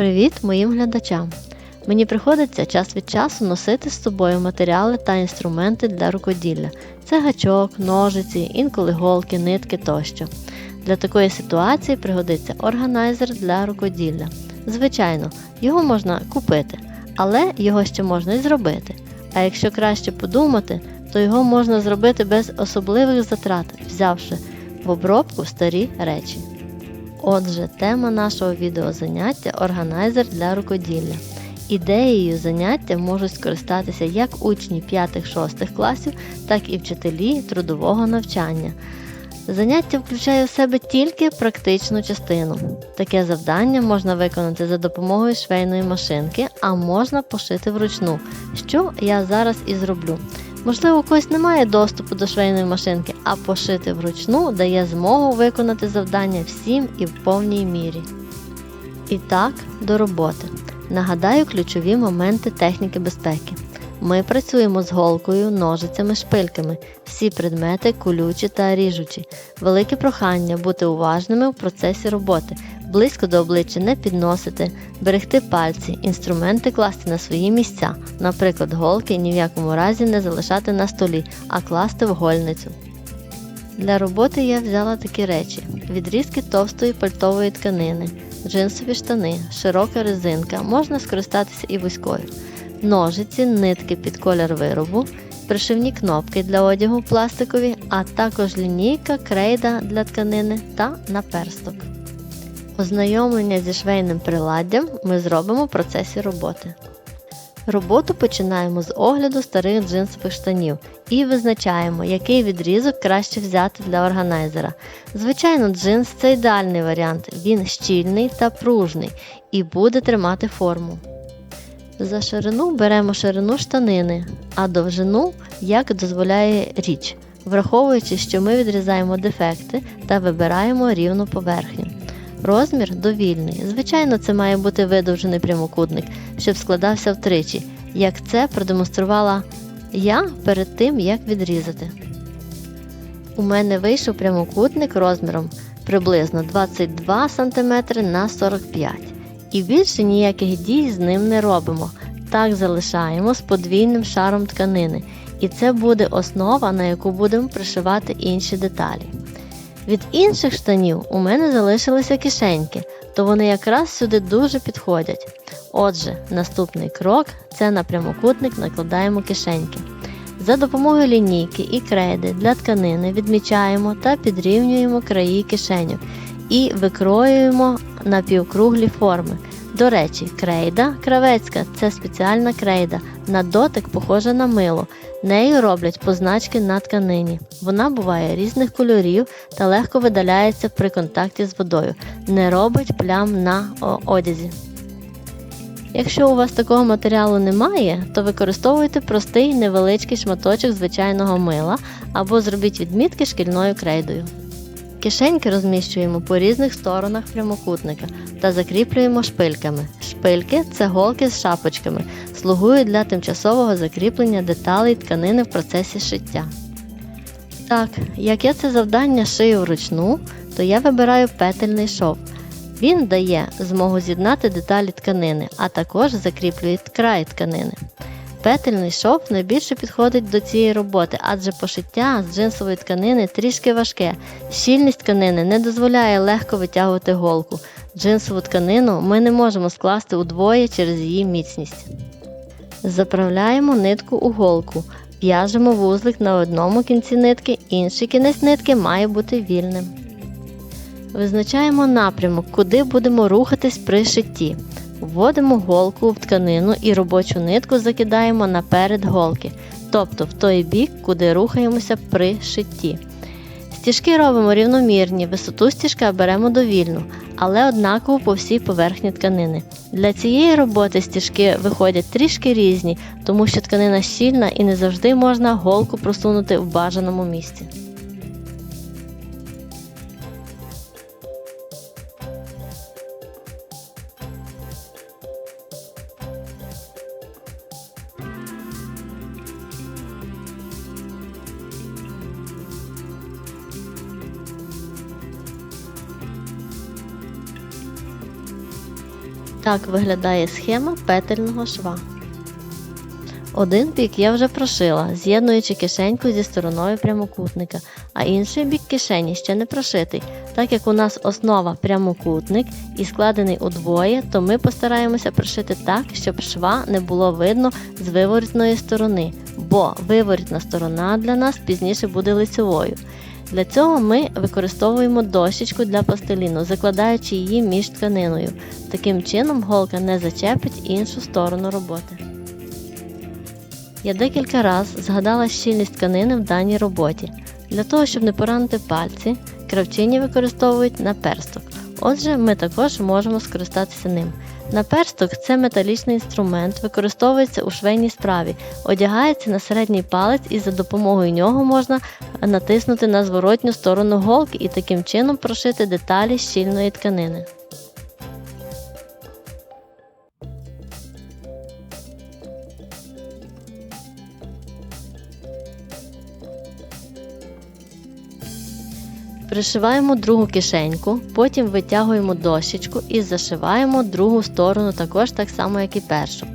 Привіт моїм глядачам! Мені приходиться час від часу носити з собою матеріали та інструменти для рукоділля. Це гачок, ножиці, інколи голки, нитки тощо. Для такої ситуації пригодиться органайзер для рукоділля. Звичайно, його можна купити, але його ще можна і зробити. А якщо краще подумати, то його можна зробити без особливих затрат, взявши в обробку старі речі. Отже, тема нашого відеозаняття органайзер для рукоділля. Ідеєю заняття можуть скористатися як учні 5-6 класів, так і вчителі трудового навчання. Заняття включає в себе тільки практичну частину. Таке завдання можна виконати за допомогою швейної машинки, а можна пошити вручну, що я зараз і зроблю. Можливо, у когось немає доступу до швейної машинки, а пошити вручну дає змогу виконати завдання всім і в повній мірі. І так, до роботи. Нагадаю ключові моменти техніки безпеки. Ми працюємо з голкою, ножицями, шпильками, всі предмети колючі та ріжучі. Велике прохання бути уважними в процесі роботи, близько до обличчя не підносити, берегти пальці, інструменти класти на свої місця, наприклад, голки ні в якому разі не залишати на столі, а класти в гольницю. Для роботи я взяла такі речі: відрізки товстої пальтової тканини, джинсові штани, широка резинка, можна скористатися і вузькою, ножиці, нитки під колір виробу, пришивні кнопки для одягу пластикові, а також лінійка, крейда для тканини та наперсток. Ознайомлення зі швейним приладдям ми зробимо в процесі роботи. Роботу починаємо з огляду старих джинсових штанів і визначаємо, який відрізок краще взяти для органайзера. Звичайно, джинс це ідеальний варіант, він щільний та пружний і буде тримати форму. За ширину беремо ширину штанини, а довжину як дозволяє річ, враховуючи, що ми відрізаємо дефекти та вибираємо рівну поверхню. Розмір довільний. Звичайно, це має бути видовжений прямокутник, щоб складався втричі, як це продемонструвала я перед тим, як відрізати. У мене вийшов прямокутник розміром приблизно 22 см на 45 І більше ніяких дій з ним не робимо. Так залишаємо з подвійним шаром тканини. І це буде основа, на яку будемо пришивати інші деталі. Від інших штанів у мене залишилися кишеньки, то вони якраз сюди дуже підходять. Отже, наступний крок це на прямокутник накладаємо кишеньки. За допомогою лінійки і крейди для тканини відмічаємо та підрівнюємо краї кишеню і викроюємо напівкруглі форми. До речі, крейда кравецька це спеціальна крейда, на дотик похожа на мило. Нею роблять позначки на тканині. Вона буває різних кольорів та легко видаляється при контакті з водою, не робить плям на одязі. Якщо у вас такого матеріалу немає, то використовуйте простий невеличкий шматочок звичайного мила або зробіть відмітки шкільною крейдою. Кишеньки розміщуємо по різних сторонах прямокутника та закріплюємо шпильками. Шпильки це голки з шапочками, слугують для тимчасового закріплення деталей тканини в процесі шиття. Так, як я це завдання шию вручну, то я вибираю петельний шов. Він дає змогу з'єднати деталі тканини, а також закріплює край тканини. Петельний шов найбільше підходить до цієї роботи, адже пошиття з джинсової тканини трішки важке. Щільність тканини не дозволяє легко витягувати голку. Джинсову тканину ми не можемо скласти удвоє через її міцність. Заправляємо нитку у голку, в'яжемо вузлик на одному кінці нитки, інший кінець нитки має бути вільним. Визначаємо напрямок, куди будемо рухатись при шитті. Вводимо голку в тканину і робочу нитку закидаємо наперед голки, тобто в той бік, куди рухаємося при шитті. Стіжки робимо рівномірні, висоту стіжка беремо довільну, але однаково по всій поверхні тканини. Для цієї роботи стіжки виходять трішки різні, тому що тканина щільна і не завжди можна голку просунути в бажаному місці. Так виглядає схема петельного шва. Один бік я вже прошила, з'єднуючи кишеньку зі стороною прямокутника, а інший бік кишені ще не прошитий. Так як у нас основа прямокутник і складений удвоє, то ми постараємося прошити так, щоб шва не було видно з виворітної сторони, бо виворітна сторона для нас пізніше буде лицевою. Для цього ми використовуємо дощечку для пластиліну, закладаючи її між тканиною. Таким чином голка не зачепить іншу сторону роботи. Я декілька разів згадала щільність тканини в даній роботі. Для того, щоб не поранити пальці, кравчині використовують наперсток. Отже, ми також можемо скористатися ним. Наперсток це металічний інструмент, використовується у швейній справі, одягається на середній палець і за допомогою нього можна натиснути на зворотню сторону голки і таким чином прошити деталі щільної тканини. Пришиваємо другу кишеньку, потім витягуємо дощечку і зашиваємо другу сторону також так само, як і першу.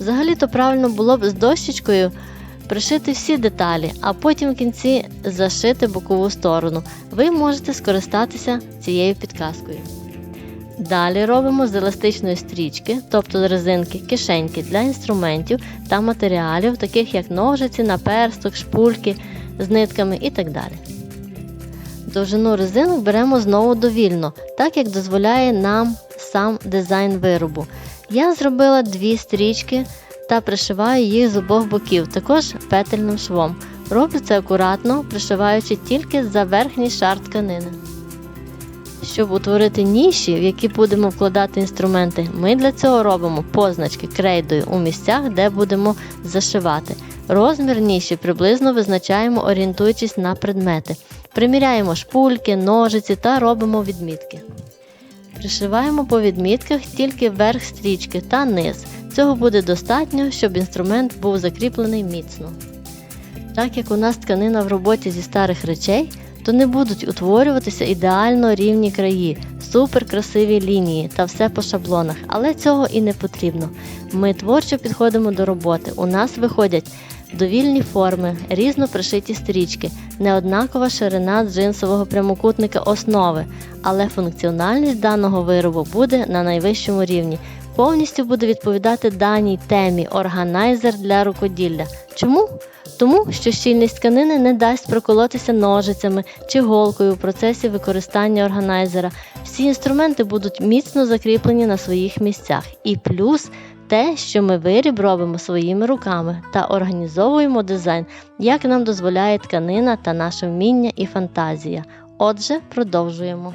Взагалі-то правильно було б з дощечкою пришити всі деталі, а потім в кінці зашити бокову сторону. Ви можете скористатися цією підказкою. Далі робимо з еластичної стрічки, тобто резинки, кишеньки для інструментів та матеріалів, таких як ножиці, наперсток, шпульки з нитками і так далі. Довжину резинок беремо знову довільно, так як дозволяє нам сам дизайн виробу. Я зробила дві стрічки та пришиваю їх з обох боків, також петельним швом. Роблю це акуратно, пришиваючи тільки за верхній шар тканини. Щоб утворити ніші, в які будемо вкладати інструменти, ми для цього робимо позначки крейдою у місцях, де будемо зашивати. Розмір ніші приблизно визначаємо, орієнтуючись на предмети. Приміряємо шпульки, ножиці та робимо відмітки. Пришиваємо по відмітках тільки верх стрічки та низ. Цього буде достатньо, щоб інструмент був закріплений міцно. Так як у нас тканина в роботі зі старих речей, то не будуть утворюватися ідеально рівні краї, супер красиві лінії та все по шаблонах, але цього і не потрібно. Ми творчо підходимо до роботи. У нас виходять довільні форми, різно пришиті стрічки, неоднакова ширина джинсового прямокутника основи, але функціональність даного виробу буде на найвищому рівні. Повністю буде відповідати даній темі органайзер для рукоділля. Чому? Тому що щільність тканини не дасть проколотися ножицями чи голкою у процесі використання органайзера. Всі інструменти будуть міцно закріплені на своїх місцях. І плюс те, що ми виріб робимо своїми руками та організовуємо дизайн, як нам дозволяє тканина та наше вміння і фантазія. Отже, продовжуємо.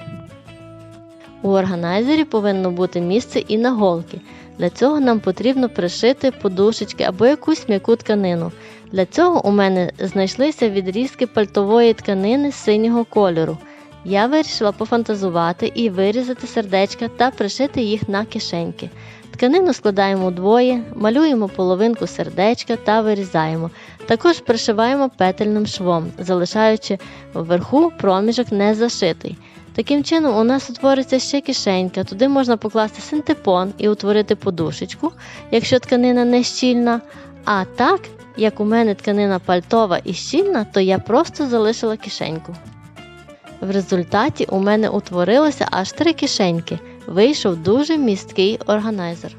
У органайзері повинно бути місце і на голки. Для цього нам потрібно пришити подушечки або якусь м'яку тканину. Для цього у мене знайшлися відрізки пальтової тканини синього кольору. Я вирішила пофантазувати і вирізати сердечка та пришити їх на кишеньки. Тканину складаємо вдвоє, малюємо половинку сердечка та вирізаємо. Також пришиваємо петельним швом, залишаючи вверху проміжок не зашитий. Таким чином, у нас утвориться ще кишенька, туди можна покласти синтепон і утворити подушечку, якщо тканина не щільна. А так, як у мене тканина пальтова і щільна, то я просто залишила кишеньку. В результаті у мене утворилося аж три кишеньки. Вийшов дуже місткий органайзер.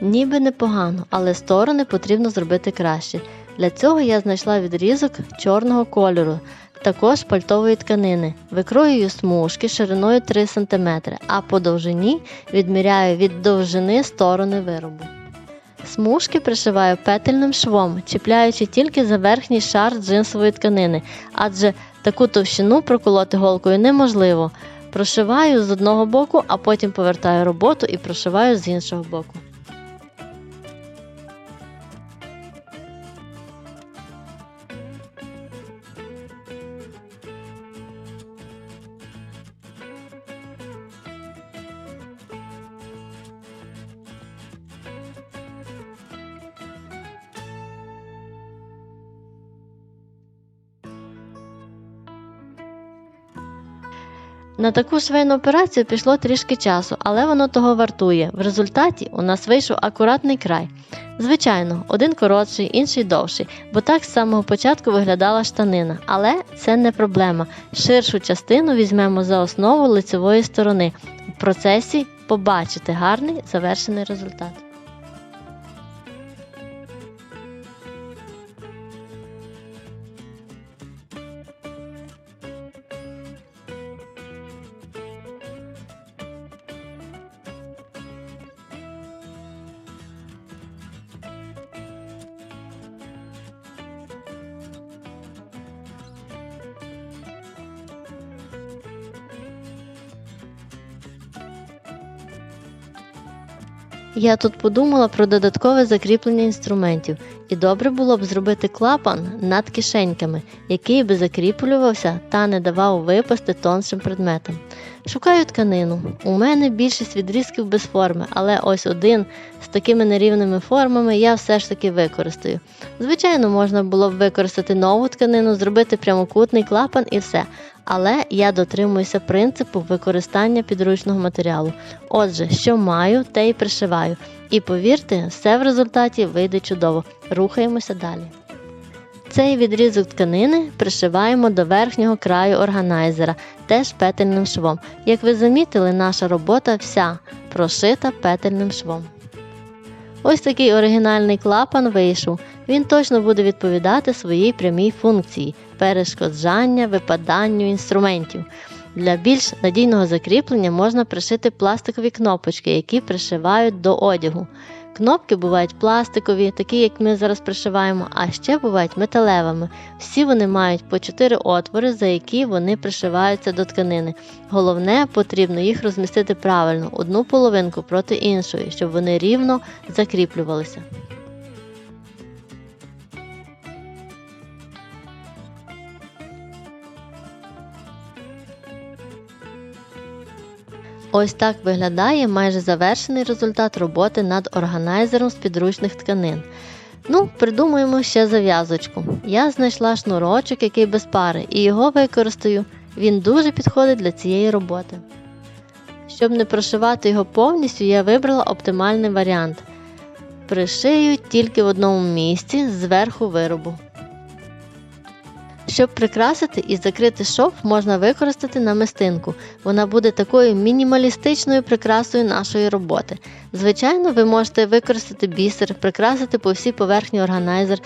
Ніби непогано, але сторони потрібно зробити краще. Для цього я знайшла відрізок чорного кольору, також пальтової тканини. Викроюю смужки шириною 3 см, а по довжині відміряю від довжини сторони виробу. Смужки пришиваю петельним швом, чіпляючи тільки за верхній шар джинсової тканини, адже таку товщину проколоти голкою неможливо. Прошиваю з одного боку, а потім повертаю роботу і прошиваю з іншого боку. На таку швейну операцію пішло трішки часу, але воно того вартує. В результаті у нас вийшов акуратний край. Звичайно, один коротший, інший довший, бо так з самого початку виглядала штанина. Але це не проблема. Ширшу частину візьмемо за основу лицевої сторони. В процесі побачите гарний завершений результат. Я тут подумала про додаткове закріплення інструментів, і добре було б зробити клапан над кишеньками, який би закріплювався та не давав випасти тоншим предметам. Шукаю тканину. У мене більшість відрізків без форми, але ось один з такими нерівними формами я все ж таки використаю. Звичайно, можна було б використати нову тканину, зробити прямокутний клапан і все. Але я дотримуюся принципу використання підручного матеріалу. Отже, що маю, те й пришиваю. І повірте, все в результаті вийде чудово. Рухаємося далі. Цей відрізок тканини пришиваємо до верхнього краю органайзера, теж петельним швом. Як ви замітили, наша робота вся прошита петельним швом. Ось такий оригінальний клапан вийшов. Він точно буде відповідати своїй прямій функції перешкоджання випаданню інструментів. Для більш надійного закріплення можна пришити пластикові кнопочки, які пришивають до одягу. Кнопки бувають пластикові, такі як ми зараз пришиваємо, а ще бувають металевими. Всі вони мають по 4 отвори, за які вони пришиваються до тканини. Головне, потрібно їх розмістити правильно, одну половинку проти іншої, щоб вони рівно закріплювалися. Ось так виглядає майже завершений результат роботи над органайзером з підручних тканин. Ну, придумаємо ще зав'язочку. Я знайшла шнурочок, який без пари, і його використаю. Він дуже підходить для цієї роботи. Щоб не прошивати його повністю, я вибрала оптимальний варіант. Пришию тільки в одному місці зверху виробу. Щоб прикрасити і закрити шов, можна використати намистинку. Вона буде такою мінімалістичною прикрасою нашої роботи. Звичайно, ви можете використати бісер, прикрасити по всій поверхні органайзер,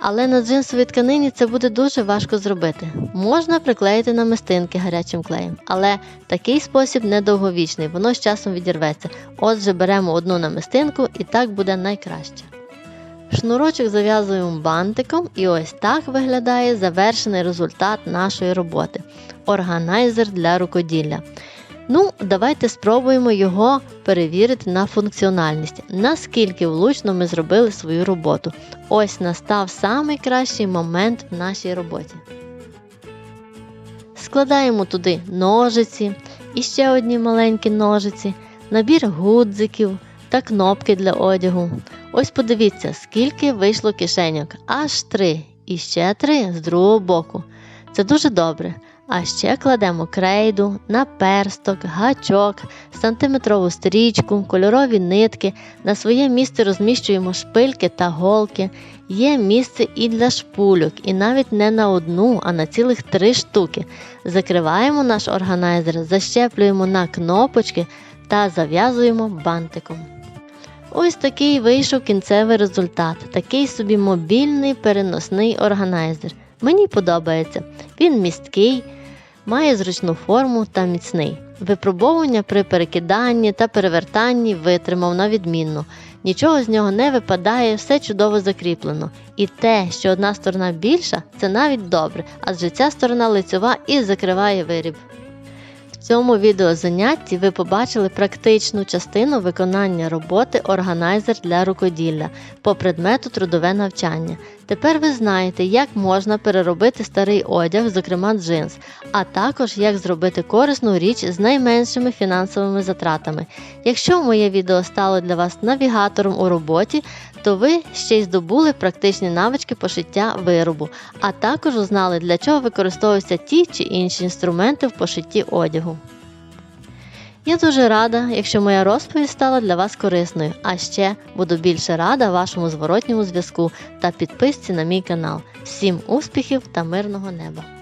але на джинсовій тканині це буде дуже важко зробити. Можна приклеїти намистинки гарячим клеєм, але такий спосіб недовговічний, воно з часом відірветься. Отже, беремо одну намистинку і так буде найкраще. Шнурочок зав'язуємо бантиком, і ось так виглядає завершений результат нашої роботи органайзер для рукоділля. Ну, давайте спробуємо його перевірити на функціональність, наскільки влучно ми зробили свою роботу. Ось настав найкращий момент в нашій роботі. Складаємо туди ножиці, і ще одні маленькі ножиці, набір гудзиків та кнопки для одягу. Ось подивіться, скільки вийшло кишеньок. Аж три. І ще три з другого боку. Це дуже добре. А ще кладемо крейду, наперсток, гачок, сантиметрову стрічку, кольорові нитки. На своє місце розміщуємо шпильки та голки. Є місце і для шпульок, і навіть не на одну, а на цілих три штуки. Закриваємо наш органайзер, защеплюємо на кнопочки та зав'язуємо бантиком. Ось такий вийшов кінцевий результат, такий собі мобільний переносний органайзер. Мені подобається. Він місткий, має зручну форму та міцний. Випробовування при перекиданні та перевертанні витримав на відмінно. Нічого з нього не випадає, все чудово закріплено. І те, що одна сторона більша, це навіть добре, адже ця сторона лицьова і закриває виріб. В цьому відеозанятті ви побачили практичну частину виконання роботи органайзер для рукоділля по предмету трудове навчання. Тепер ви знаєте, як можна переробити старий одяг, зокрема джинс, а також як зробити корисну річ з найменшими фінансовими затратами. Якщо моє відео стало для вас навігатором у роботі, то ви ще й здобули практичні навички пошиття виробу, а також узнали, для чого використовуються ті чи інші інструменти в пошитті одягу. Я дуже рада, якщо моя розповідь стала для вас корисною, а ще буду більше рада вашому зворотньому зв'язку та підписці на мій канал. Всім успіхів та мирного неба!